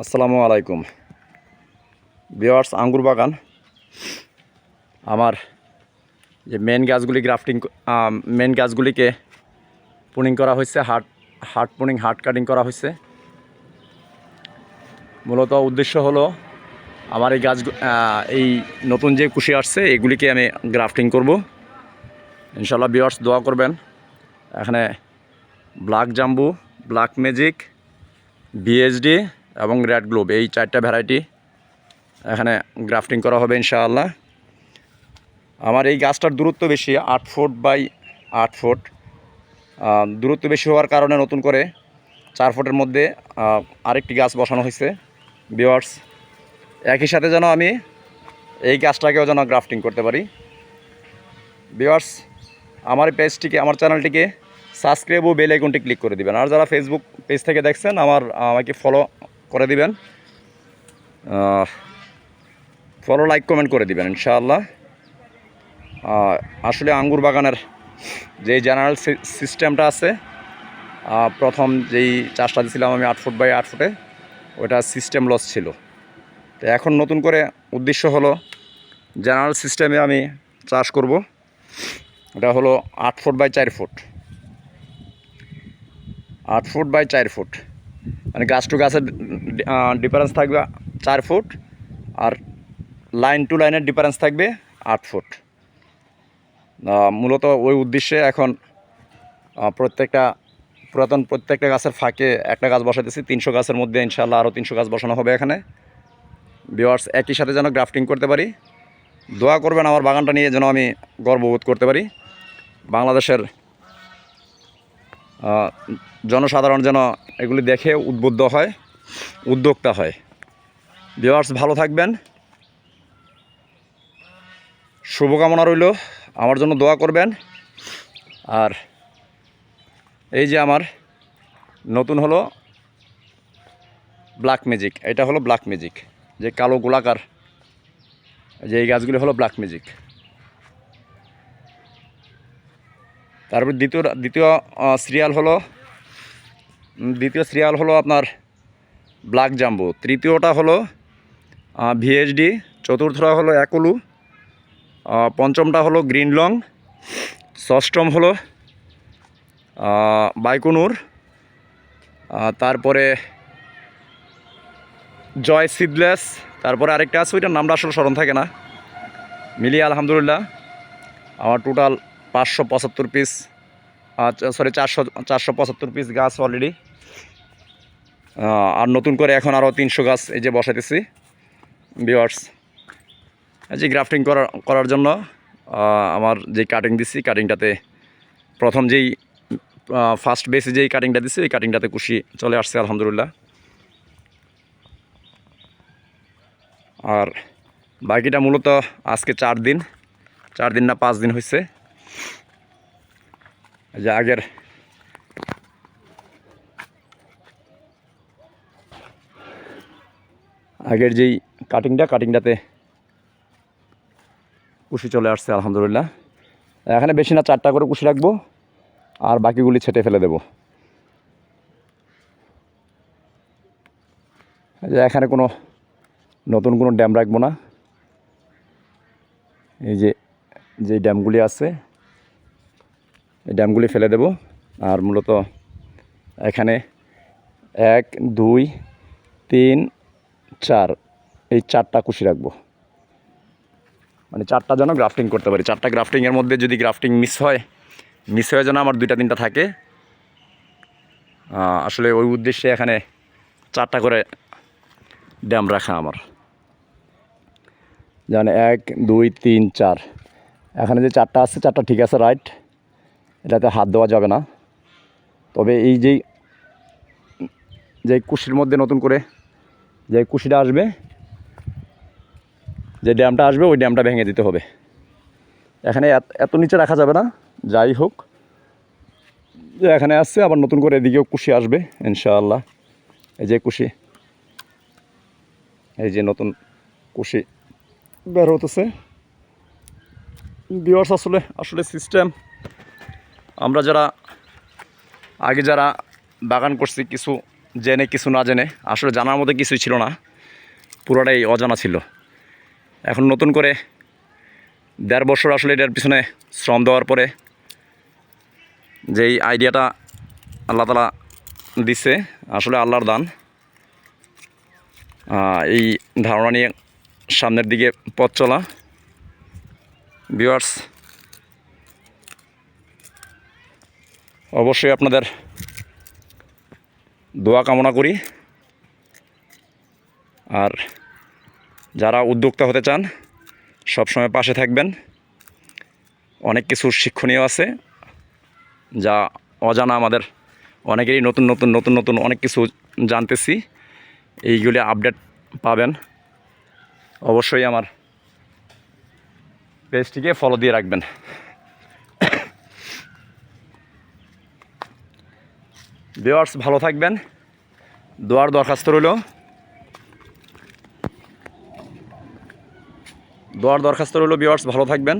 আসসালামু আলাইকুম। বিয়ার্স আঙ্গুর বাগান। আমার যে মেন গাছগুলি গ্রাফটিং মেন গাছগুলিকে পুনিং করা হয়েছে hard hard pruning hard cutting করা হয়েছে। মূলত উদ্দেশ্য হলো আমার এই গাছ এই নতুন যে কুশি আসছে, এগুলিকে আমি গ্রাফটিং করব। ইনশাল্লাহ বিওয়ার্স দোয়া করবেন। এখানে black jumbo black magic BSD এবং রেড গ্লোব এই চারটা ভ্যারাইটি এখানে গ্রাফটিং করা হবে ইনশাআল্লাহ। আমার এই গাছটার দূরত্ব বেশি, আট ফুট বাই আট ফুট। দূরত্ব বেশি হওয়ার কারণে নতুন করে চার ফুটের মধ্যে আরেকটি গাছ বসানো হয়েছে। বিওয়ার্স একই সাথে যেন আমি এই গাছটাকেও যেন গ্রাফটিং করতে পারি। বিওয়ার্স আমার পেজটিকে, আমার চ্যানেলটিকে সাবস্ক্রাইব ও বেল আইকনটি ক্লিক করে দিবেন। আর যারা ফেসবুক পেজ থেকে দেখছেন, আমার, আমাকে ফলো করে দিবেন। ফলো লাইক কমেন্ট করে দিবেন ইনশাআল্লাহ। আসলে আঙ্গুর বাগানের যে জেনারেল সিস্টেমটা আছে প্রথম যেই চাষটা দিয়েছিলাম আমি আট ফুট বাই আট ফুটে, ওটা সিস্টেম লস ছিল। তো এখন নতুন করে উদ্দেশ্য হলো জেনারেল সিস্টেমে আমি চাষ করব। এটা হলো আট ফুট বাই চার ফুট। আট ফুট বাই চার ফুট। মানে গাছ টু গাছের ডিফারেন্স থাকবে চার ফুট আর লাইন টু লাইনের ডিফারেন্স থাকবে আট ফুট। মূলত ওই উদ্দেশ্যে এখন প্রত্যেকটা পুরাতন প্রত্যেকটা গাছের ফাঁকে একটা গাছ বসাতেছি তিনশো গাছের মধ্যে ইনশাল্লাহ আরও তিনশো গাছ বসানো হবে এখানে। বিওয়ার্স একই সাথে যেন গ্রাফটিং করতে পারি। দোয়া করবেন আমার বাগানটা নিয়ে যেন আমি গর্ববোধ করতে পারি। বাংলাদেশের জনসাধারণ যেন এগুলি দেখে উদ্বুদ্ধ হয়, উদ্যোক্তা হয়। ভিওয়ার্স ভালো থাকবেন। শুভকামনা রইল। আমার জন্য দোয়া করবেন। আর এই যে আমার নতুন হলো ব্ল্যাক ম্যাজিক এটা হলো ব্ল্যাক ম্যাজিক যে কালো গোলাকার, যে এই গাছগুলি হলো ব্ল্যাক ম্যাজিক তারপর দ্বিতীয় দ্বিতীয় সিরিয়াল হলো দ্বিতীয় সিরিয়াল হলো আপনার ব্ল্যাক জাম্বো। তৃতীয়টা হলো ভিএইচডি। চতুর্থটা হলো আহ, পঞ্চমটা হলো গ্রিন লং। ষষ্ঠম হলো বাইকুনুর। তারপরে জয় সিডলেস। তারপরে আরেকটা আছে ওইটার নামটা আসলে স্মরণ থাকে না। মিলিয়ে আলহামদুলিল্লাহ। আমার টোটাল পাঁচশো পঁচাত্তর পিস সরি চারশো চারশো পঁচাত্তর পিস গাছ অলরেডি আর নতুন করে এখন আরও তিনশো গাছ এই যে বসাইতেছি বিওয়ার্স এই যে গ্রাফটিং করার করার জন্য আমার যে কাটিং দিছি কাটিংটাতে প্রথম যেই ফার্স্ট বেসে যেই কাটিংটা দিছি, এই কাটিংটাতে খুশি চলে আসছে, আলহামদুলিল্লাহ। আর বাকিটা মূলত আজকে চার দিন চার দিন না, পাঁচ দিন হয়েছে যে আগের আগের যেই কাটিংটা কাটিংটাতে কুশি চলে আসছে, আলহামদুলিল্লাহ। এখানে বেশি না, চারটা করে কুশি রাখব, আর বাকিগুলি ছেটে ফেলে দেব। এখানে কোনো নতুন কোনো ড্যাম রাখব না। এই যে যে ড্যামগুলি আছে এই ড্যামগুলি ফেলে দেব। আর মূলত এখানে এক, দুই, তিন, চার, এই চারটা কুশি রাখব। মানে চারটা যেন গ্রাফটিং করতে পারি। চারটা গ্রাফটিংয়ের মধ্যে যদি গ্রাফটিং মিস হয়, মিস হয়ে যেন আমার দুইটা, তিনটা থাকে আসলে ওই উদ্দেশ্যে এখানে চারটা করে ড্যাম রাখা আমার। যেমন এক, দুই, তিন, চার। এখানে যে চারটা আছে, চারটা ঠিক আছে, রাইট? এটাতে হাত দেওয়া যাবে না। তবে এই যেই যে কুশির মধ্যে নতুন করে যে কুশিটা আসবে, যে ড্যামটা আসবে, ওই ড্যামটা ভেঙে দিতে হবে। এখানে এত নিচে রাখা যাবে না, যাই হোক। যে এখানে আসছে, আবার নতুন করে এদিকেও কুশি আসবে, ইনশাআল্লাহ। এই যে কুশি, এই যে নতুন কুশি বের হতেছে বিয়ার্স আসলে আসলে সিস্টেম আমরা যারা, আগে যারা বাগান করছি, কিছু জেনে, কিছু না জেনে, আসলে জানার মতো কিছুই ছিল না। পুরোটাই অজানা ছিল। এখন নতুন করে দেড় বছর আসলে এটার পিছনে শ্রম দেওয়ার পরে যেই আইডিয়াটা আল্লাহ তালা দিচ্ছে আসলে আল্লাহর দান। এই ধারণা নিয়ে সামনের দিকে পথ চলা। ভিউয়ার্স অবশ্যই আপনাদের দোয়া কামনা করি। আর যারা উদ্যোক্তা হতে চান, সবসময় পাশে থাকবেন। অনেক কিছু শিক্ষণীয় আছে, যা অজানা আমাদের অনেকেরই নতুন নতুন নতুন নতুন অনেক কিছু জানতেছি। এইগুলি আপডেট পাবেন। অবশ্যই আমার পেজটিকে ফলো দিয়ে রাখবেন। ভিওয়ার্স ভালো থাকবেন। দোয়ার দরখাস্ত রইল। দোয়ার দরখাস্ত রইল ভিওয়ার্স ভালো থাকবেন।